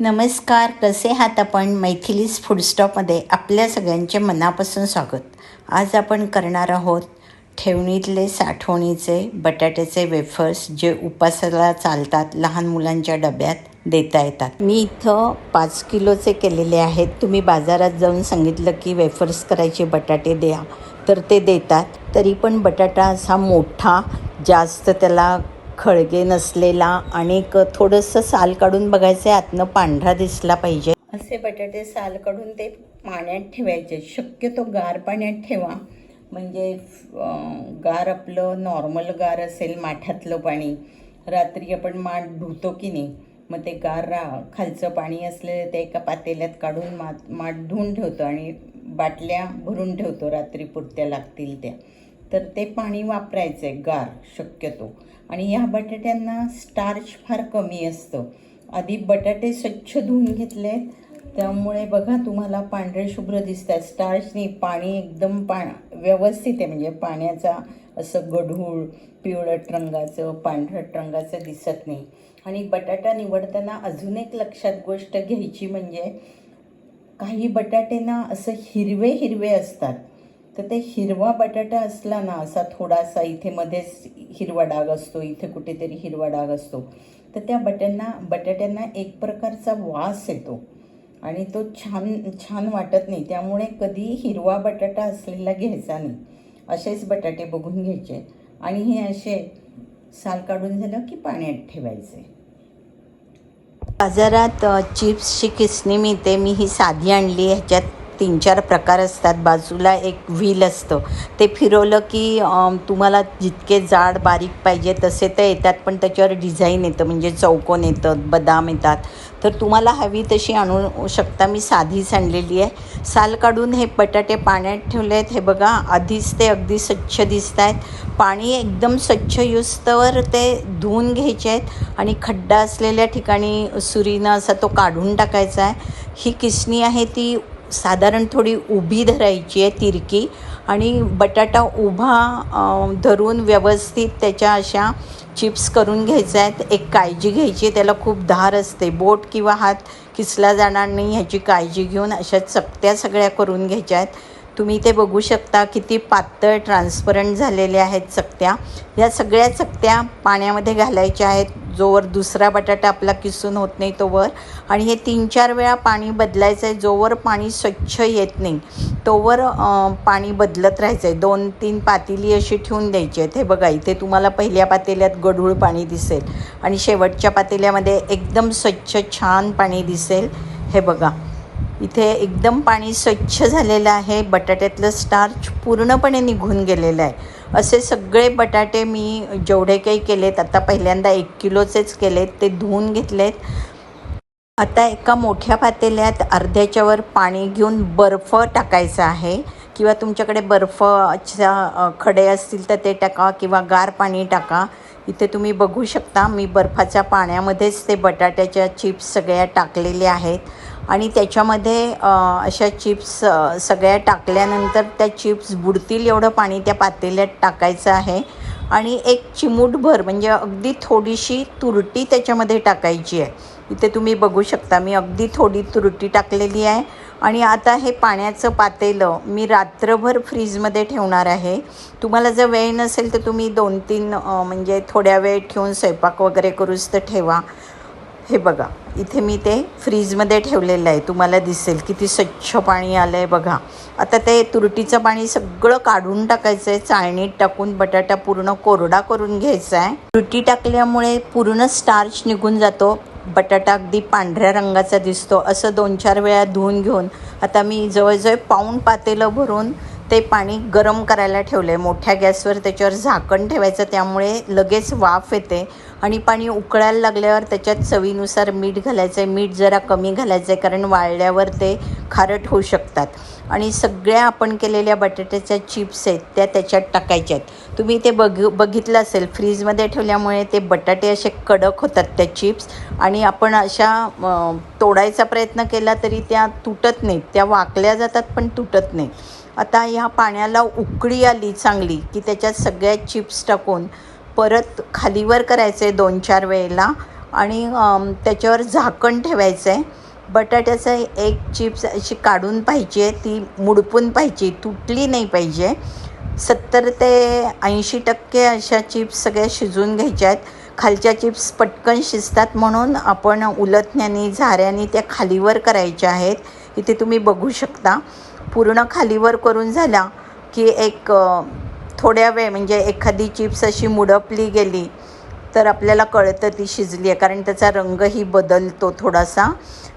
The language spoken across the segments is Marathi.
नमस्कार कसे आहात आपण? मैथिलीस फूडस्टॉपमध्ये आपल्या सगळ्यांचे मनापासून स्वागत. आज आपण करणार आहोत ठेवणीतले साठवणीचे बटाट्याचे वेफर्स जे उपासाला चालतात लहान मुलांच्या डब्यात देता येतात. मी इथं पाच किलोचे केलेले आहेत. तुम्ही बाजारात जाऊन सांगितलं की वेफर्स करायचे बटाटे द्या. तर ते देतात. तरी पण बटाटा असा मोठा जास्त त्याला खळगे नसलेला आणि एक थोडंसं साल काढून बघायचं आहे आतनं पांढरा दिसला पाहिजे. असे बटाटे साल काढून ते पाण्यात ठेवायचे. शक्यतो गार पाण्यात ठेवा. म्हणजे गार आपलं नॉर्मल गार असेल माठातलं पाणी. रात्री आपण माठ धुतो की नाही मग ते गार रा खालचं पाणी असलेलं ते एका पातेल्यात काढून माठ माठ धुवून ठेवतो आणि बाटल्या भरून ठेवतो रात्री पुरत्या लागतील त्या. तर ते पाणी वापरायचं आहे गार शक्यतो. आणि ह्या बटाट्यांना स्टार्च फार कमी असतं. आधी बटाटे स्वच्छ धुवून घेतले त्यामुळे बघा तुम्हाला पांढरे शुभ्र दिसत दिसतात स्टार्चनी पाणी एकदम पा व्यवस्थित आहे. म्हणजे पाण्याचा असं गढूळ पिवळट रंगाचं पांढरट रंगाचं दिसत नाही. आणि बटाटा निवडताना अजून एक लक्षात गोष्ट घ्यायची म्हणजे काही बटाटे ना असं हिरवे हिरवे असतात. तर ते हिरवा बटाटा असला ना असा थोडासा इथे मध्येच हिरवा डाग असतो इथे कुठेतरी हिरवा डाग असतो तर त्या बटांना बटाट्यांना एक प्रकारचा वास येतो आणि तो छान छान वाटत नाही. त्यामुळे कधी हिरवा बटाटा असलेला घ्यायचा नाही. असेच बटाटे बघून घ्यायचे आणि हे असे साल काढून झालं की पाण्यात ठेवायचे. बाजारात चिप्सची किसणी मिळते. मी ही साधी आणली ह्याच्यात तीन चार प्रकार असतात. बाजूला एक व्हील असतं. ते फिरवलं की तुम्हाला जितके जाड बारीक पाहिजे तसे ते येतात पण त्याच्यावर डिझाईन येतं. म्हणजे चौकोन येतं बदाम येतात. तर तुम्हाला हवी तशी आणू शकता. मी साधीच आणलेली आहे. साल काढून हे बटाटे पाण्यात ठेवले आहेत हे बघा आधीच ते अगदी स्वच्छ दिसत आहेत पाणी एकदम स्वच्छ युस्तवर ते धुवून घ्यायचे आहेत. आणि खड्डा असलेल्या ठिकाणी सुरीनं असा तो काढून टाकायचा आहे. ही किसणी आहे ती साधारण थोडी उभी धरायची आहे तिरकी आणि बटाटा उभा धरून व्यवस्थित त्याच्या अशा चिप्स करून घ्यायच्या आहेत. एक काळजी घ्यायची आहे. त्याला खूप धार असते. बोट किंवा हात किसला जाणार नाही ह्याची काळजी घेऊन अशा चपट्या सगळ्या करून घ्यायच्या आहेत. तुम्ही ते बघू शकता किती पातळ ट्रान्सपरंट झालेले आहेत चकत्या या सगळ्या चकत्या पाण्यामध्ये घालायच्या आहेत. जोवर दुसरा बटाटा आपला किसून होत नाही तोवर आणि हे तीन चार वेळा पाणी बदलायचं आहे जोवर पाणी स्वच्छ येत नाही तोवर पाणी बदलत राहायचं आहे दोन तीन पातेली अशी ठेवून द्यायची आहेत. हे बघा इथे तुम्हाला पहिल्या पातेल्यात गढूळ पाणी दिसेल. आणि शेवटच्या पातेल्यामध्ये एकदम स्वच्छ छान पाणी दिसेल. हे बघा. इथे एकदम पाणी स्वच्छ झालेलं आहे. बटाट्यातलं स्टार्च पूर्णपणे निघून गेलेलं आहे. असे सगळे बटाटे मी जेवढे काही केलेत आता पहिल्यांदा एक किलोचेच केलेत ते धुवून घेतलेत. आता एका मोठ्या पातेल्यात अर्ध्याच्यावर पाणी घेऊन बर्फ टाकायचा आहे. किंवा तुमच्याकडे बर्फच्या खडे असतील तर ते टाका किंवा गार पाणी टाका. इथे तुम्ही बघू शकता मी बर्फाच्या पाण्यामध्येच ते बटाट्याच्या चिप्स सगळ्या टाकलेल्या आहेत. आणि त्याच्यामध्ये अशा चिप्स सगळ्या टाकल्यानंतर त्या चिप्स बुडतील एवढं पाणी त्या पातेल्यात टाकायचं आहे. आणि एक चिमूटभर म्हणजे अगदी थोडीशी तुरटी त्याच्यामध्ये टाकायची आहे. इथे तुम्ही बघू शकता मी अगदी थोडी तुरटी टाकलेली आहे. आणि आता हे पाण्याचं पातेलं मी रात्रभर फ्रीजमध्ये ठेवणार आहे. तुम्हाला जर वेळ नसेल तर तुम्ही दोन तीन म्हणजे थोड्या वेळ ठेवून स्वयंपाक वगैरे करूच तर ठेवा. हे बघा. इथे मी ते फ्रीजमध्ये ठेवलेलं आहे. तुम्हाला दिसेल किती स्वच्छ पाणी आलं आहे बघा. आता ते तुरटीचं पाणी सगळं काढून टाकायचं आहे. चाळणीत टाकून बटाटा पूर्ण कोरडा करून घ्यायचा आहे. तुरटी टाकल्यामुळे पूर्ण स्टार्च निघून जातो. बटाटा अगदी पांढऱ्या रंगाचा दिसतो. असं दोन चार वेळा धुवून घेऊन आता मी जवळजवळ पाऊण पातेलं भरून ते पाणी गरम करायला ठेवलं आहे मोठ्या गॅसवर त्याच्यावर झाकण ठेवायचं त्यामुळे लगेच वाफ येते आणि पाणी उकळायला लागल्यावर त्याच्यात चवीनुसार मीठ घालायचं आहे मीठ जरा कमी घालायचं आहे कारण वाळल्यावर ते खारट होऊ शकतात. आणि सगळ्या आपण केलेल्या बटाट्याच्या चिप्स आहेत त्या त्याच्यात टाकायच्या आहेत. तुम्ही ते बघ बघितलं असेल फ्रीजमध्ये ठेवल्यामुळे ते बटाटे असे कडक होतात त्या चिप्स आणि आपण अशा तोडायचा प्रयत्न केला तरी त्या तुटत नाहीत. त्या वाकल्या जातात पण तुटत नाही आता ह्या पाण्याला उकळी आली चांगली की त्याच्यात सगळ्या चिप्स टाकून परत खालीवर करायचे दोन चार वेळेला. आणि त्याच्यावर झाकण ठेवायचं आहे बटाट्याचं एक चिप्स अशी काढून पाहिजे ती मुडपून पाहिजे तुटली नाही पाहिजे. सत्तर ते ऐंशी टक्के अशा चिप्स सगळ्या शिजून घ्यायच्या आहेत खालच्या चिप्स पटकन शिजतात म्हणून आपण उलथण्याने झाऱ्याने त्या खालीवर करायच्या आहेत. इथे तुम्ही बघू शकता. पूर्ण खालीवर करून झाला की एक थोड्या वेळ म्हणजे एखादी चिप्स अशी मुडपली गेली तर आपल्याला कळतं ती शिजली आहे कारण त्याचा रंगही बदलतो थोडासा.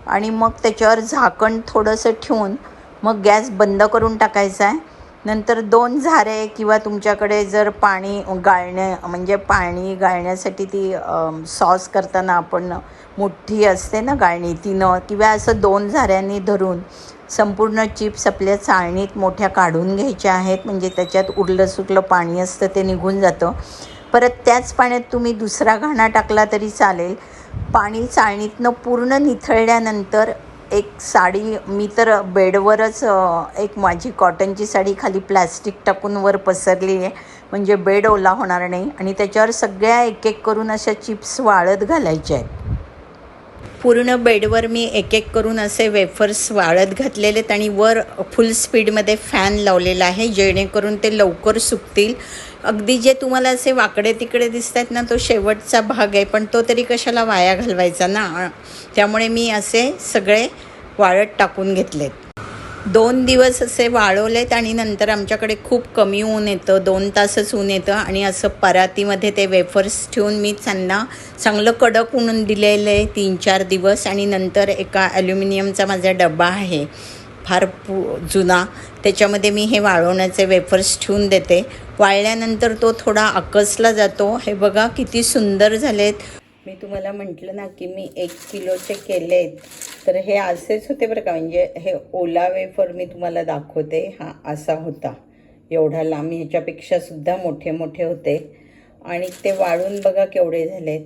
आणि मग त्याच्यावर झाकण थोडंसं ठेवून मग गॅस बंद करून टाकायचा आहे. नंतर दोन झारे किंवा तुमच्याकडे जर पाणी गाळण्या म्हणजे पाणी गाळण्यासाठी ती सॉस करताना आपण मोठी असते ना गाळणी तिनं किंवा असं दोन झाऱ्यांनी धरून संपूर्ण चिप्स आपल्या चाळणीत मोठ्या काढून घ्यायच्या आहेत. म्हणजे त्याच्यात उरलं सुकलं पाणी असतं ते निघून जातं. परत त्याच पाण्यात तुम्ही दुसरा घाणा टाकला तरी चालेल. पाणी चाळणीतनं पूर्ण निथळल्यानंतर एक साडी मी तर बेडवरच एक माझी कॉटनची साडी खाली प्लॅस्टिक टाकून वर पसरली आहे. म्हणजे बेड ओला होणार नाही. आणि त्याच्यावर सगळ्या एक एक करून अशा चिप्स वाळत घालायच्या आहेत. पूर्ण बेडवर मी एक एक करून असे वेफर्स वाळत घातलेले आहेत आणि वर फुल स्पीडमध्ये फॅन लावलेला आहे जेणेकरून ते लवकर सुकतील. अगदी जे तुम्हाला असे वाकडे तिकडे दिसत आहेत ना तो शेवटचा भाग आहे पण तो तरी कशाला वाया घालवायचा ना? त्यामुळे मी असे सगळे वाळत टाकून घेतलेत. दोन दिवस असे वाळवलेत आणि नंतर आमच्याकडे खूप कमी ऊन येतं दोन तासच ऊन येतं आणि असं परातीमध्ये ते वेफर्स ठेवून मी त्यांना चांगलं कडक ऊन दिलेलं आहे तीन चार दिवस आणि नंतर एका ॲल्युमिनियमचा माझा डबा आहे फार पु जुना. त्याच्यामध्ये मी हे वाळवण्याचे वेफर्स ठेवून देते. वाळल्यानंतर तो थोडा आकसला जातो. हे बघा किती सुंदर झालेत. मी तुम्हाला म्हटलं ना की मी एक किलोचे केले आहेत तर हे असेच होते बरं का म्हणजे हे ओला वेफर मी तुम्हाला दाखवते. हा असा होता. एवढा लांब ह्याच्यापेक्षा सुद्धा मोठे मोठे होते. आणि ते वाळून बघा केवढे झालेत.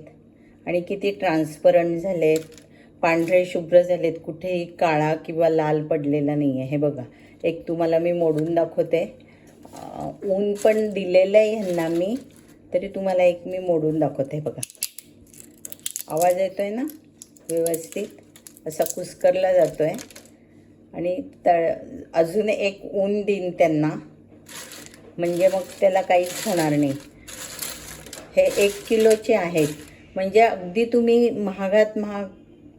आणि किती ट्रान्सपरंट झालेत. पांढरे शुभ्र झालेत. कुठेही काळा किंवा लाल पडलेला नाही आहे हे बघा. एक तुम्हाला मी मोडून दाखवते. ऊन पण दिलेलं आहे ह्यांना मी. तरी तुम्हाला एक मी मोडून दाखवते. बघा. आवाज येतो आहे ना? व्यवस्थित. असा कुस्करला जातो आहे आणि तळ अजून एक ऊन देईन त्यांना. म्हणजे मग त्याला काहीच होणार नाही. हे एक किलोचे आहेत. म्हणजे अगदी तुम्ही महागात महाग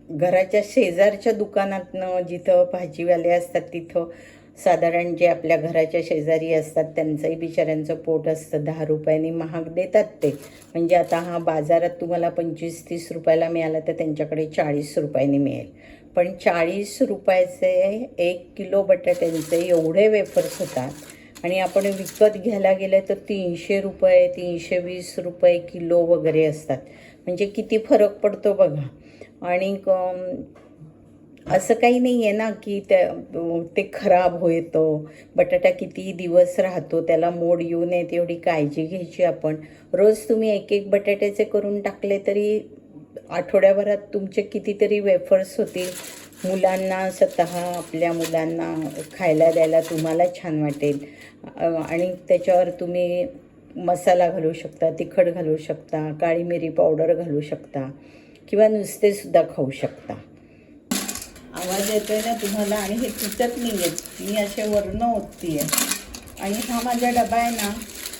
घराच्या शेजारच्या दुकानातनं जिथं भाजीवाले असतात तिथं साधारण जे आपल्या घराच्या शेजारी असतात त्यांचंही बिचाऱ्यांचं पोट असतं दहा रुपयांनी महाग देतात ते. म्हणजे आता हा बाजारात तुम्हाला पंचवीस तीस रुपयाला मिळाला तर त्यांच्याकडे चाळीस रुपयांनी मिळेल. पण चाळीस रुपयाचे एक किलो बटाट्यांचे एवढे वेफर्स होतात आणि आपण विकत घ्यायला गेलं तर तीनशे रुपये तीनशे वीस रुपये किलो वगैरे असतात. म्हणजे किती फरक पडतो बघा. आणि असं काही नाही आहे ना की त्या ते खराब होतं बटाटा किती दिवस राहतो त्याला मोड येऊ नयेत एवढी काळजी घ्यायची आपण. रोज तुम्ही एक एक बटाट्याचे करून टाकले तरी आठवड्याभरात तुमचे कितीतरी वेफर्स होतील. मुलांना स्वतः आपल्या मुलांना खायला द्यायला तुम्हाला छान वाटेल. आणि त्याच्यावर तुम्ही मसाला घालू शकता तिखट घालू शकता काळी मिरी पावडर घालू शकता किंवा नुसतेसुद्धा खाऊ शकता. आवाज येतोय ना तुम्हाला? आणि हे तुटत नाही आहेत मी असे वर्ण ओतती आहे आणि हा माझा डबा आहे ना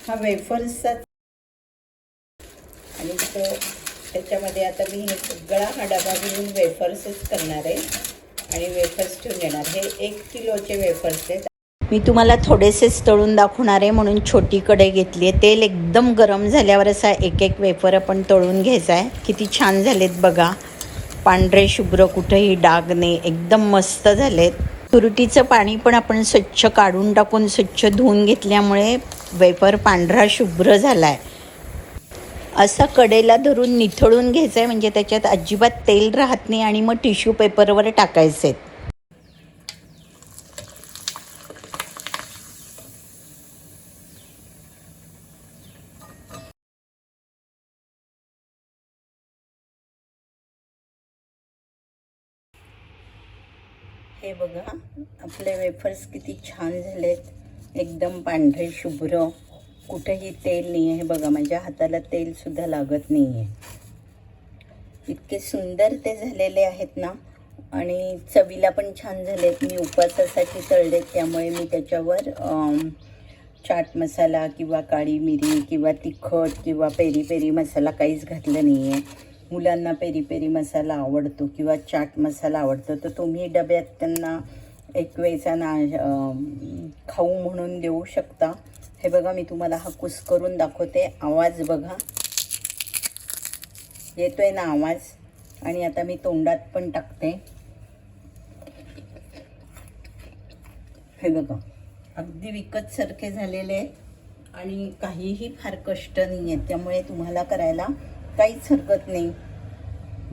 हा वेफर्सचा. आणि तो त्याच्यामध्ये आता मी हे सगळा हा डबा घेऊन वेफर्सच करणार आहे. आणि वेफर्स ठेवून देणार. हे एक किलोचे वेफर्स आहेत. मी तुम्हाला थोडेसेच तळून दाखवणार आहे म्हणून छोटी कढई घेतली आहे तेल एकदम गरम झाल्यावर असा एक एक वेफर आपण तळून घ्यायचा आहे. किती छान झालेत बघा. पांढरे शुभ्र कुठेही डाग नाही एकदम मस्त झालेत. तुरटीचं पाणी पण आपण स्वच्छ काढून टाकून स्वच्छ धुवून घेतल्यामुळे वेफर पांढरा शुभ्र झाला आहे असा कडेला धरून निथळून घ्यायचं आहे म्हणजे त्याच्यात अजिबात तेल राहत नाही आणि मग टिश्यू पेपरवर टाकायचे हे बघा आपले वेफर्स किती छान झालेत. एकदम पांढरे शुभ्र. कुठेही तेल नाही आहे बघा माझ्या हाताला तेलसुद्धा लागत नाही आहे इतके सुंदर ते झालेले आहेत ना. आणि चवीला पण छान झालेत. मी उपवासासाठी तळलेत त्यामुळे मी त्याच्यावर चाट मसाला किंवा काळी मिरी किंवा तिखट किंवा पेरी पेरी मसाला काहीच घातलं नाही आहे मुलांना पेरी पेरी मसाला आवडतो किंवा चाट मसाला आवडतो. तर तुम्ही डब्यात त्यांना एक वेळचा ना खाऊ म्हणून देऊ शकता. हे बघा मी तुम्हाला हा कुस करून दाखवते. आवाज बघा. येतोय ना आवाज? आणि आता मी तोंडात पण टाकते. हे बघा. अगदी विकत सारखे झालेले आहेत आणि काहीही फार कष्ट नाही आहेत त्यामुळे तुम्हाला करायला काहीच हरकत नाही.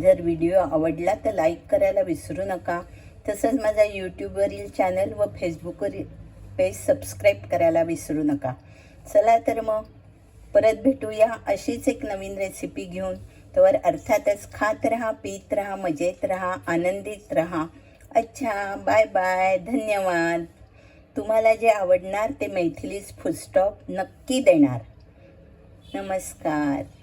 जर व्हिडिओ आवडला तर लाईक करायला विसरू नका. तसंच माझा यूट्यूबवरील चॅनल व फेसबुकवरील पेज सबस्क्राईब करायला विसरू नका. चला तर मग परत भेटूया अशीच एक नवीन रेसिपी घेऊन. तर अर्थातच खात रहा पीत रहा मजेत राहा आनंदित रहा. अच्छा बाय बाय धन्यवाद. तुम्हाला जे आवडणार ते मैथिलीच फुलस्टॉप नक्की देणार. नमस्कार.